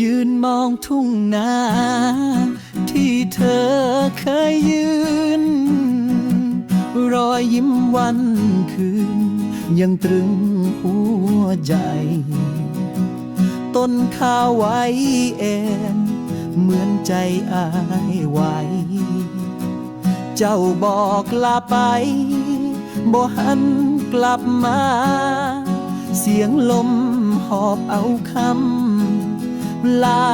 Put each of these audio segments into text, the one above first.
ยืนมองทุ่งนา ที่เธอเคยยืน รอยยิ้มวันคืน ยังตรึงหัวใจ ต้นข้าวไว้เอ็นเหมือนใจอายไหวเจ้าบอกลาไปบ่หันกลับมา เสียงลมหอบเอาคำ ลา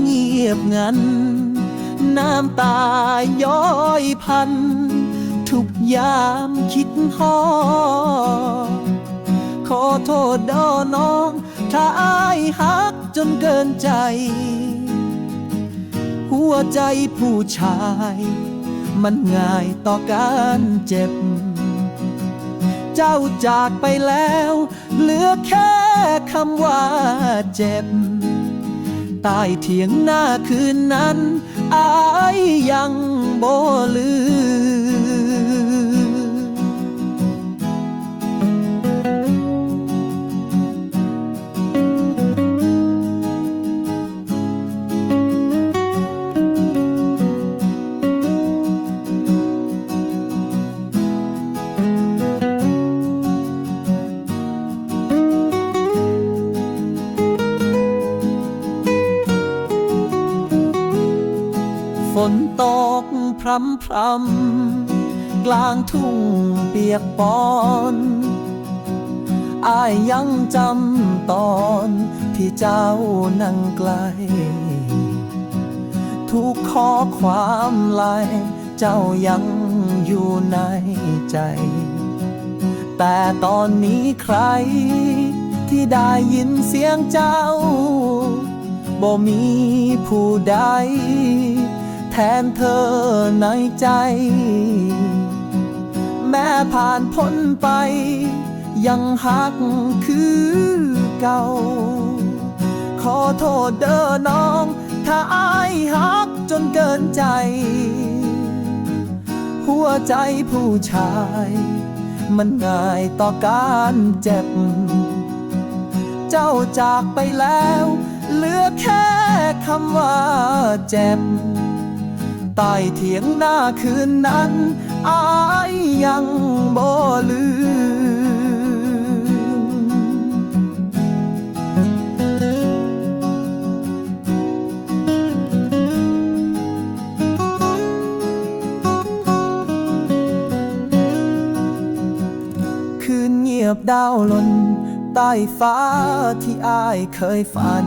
เงียบงัน น้ำตาย้อยพัน ทุกยามคิดฮอดขอโทษดอน้อง ถ้าอายหักจนเกินใจ หัวใจผู้ชาย มันง่ายต่อการเจ็บ เจ้าจากไปแล้ว เหลือแค่คำว่าเจ็บ ใต้เถียงหน้าคืนนั้น อายยังบ่ลืม นตกพรำพรำกลางทุ่งเปียกปอนอายยังจำตอนที่เจ้านั่งไกล ทุกข้อความลายเจ้ายังอยู่ในใจ แต่ตอนนี้ใครที่ได้ยินเสียงเจ้าบ่มีผู้ใด แทนเธอในใจ แม้ผ่านพ้นไป ยังหักคือเก่า ขอโทษเด้อน้อง ถ้าอายหักจนเกินใจ หัวใจผู้ชาย มันง่ายต่อการเจ็บ เจ้าจากไปแล้ว เหลือแค่คำว่าเจ็บ ใต้เถียงหน้าคืนนั้น อายยังบ่ลืมคืนเงียบดาวลนใต้ฟ้าที่อายเคยฝัน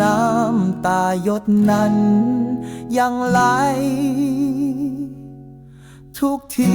น้ำตาหยดนั้น ยังไหล ทุกที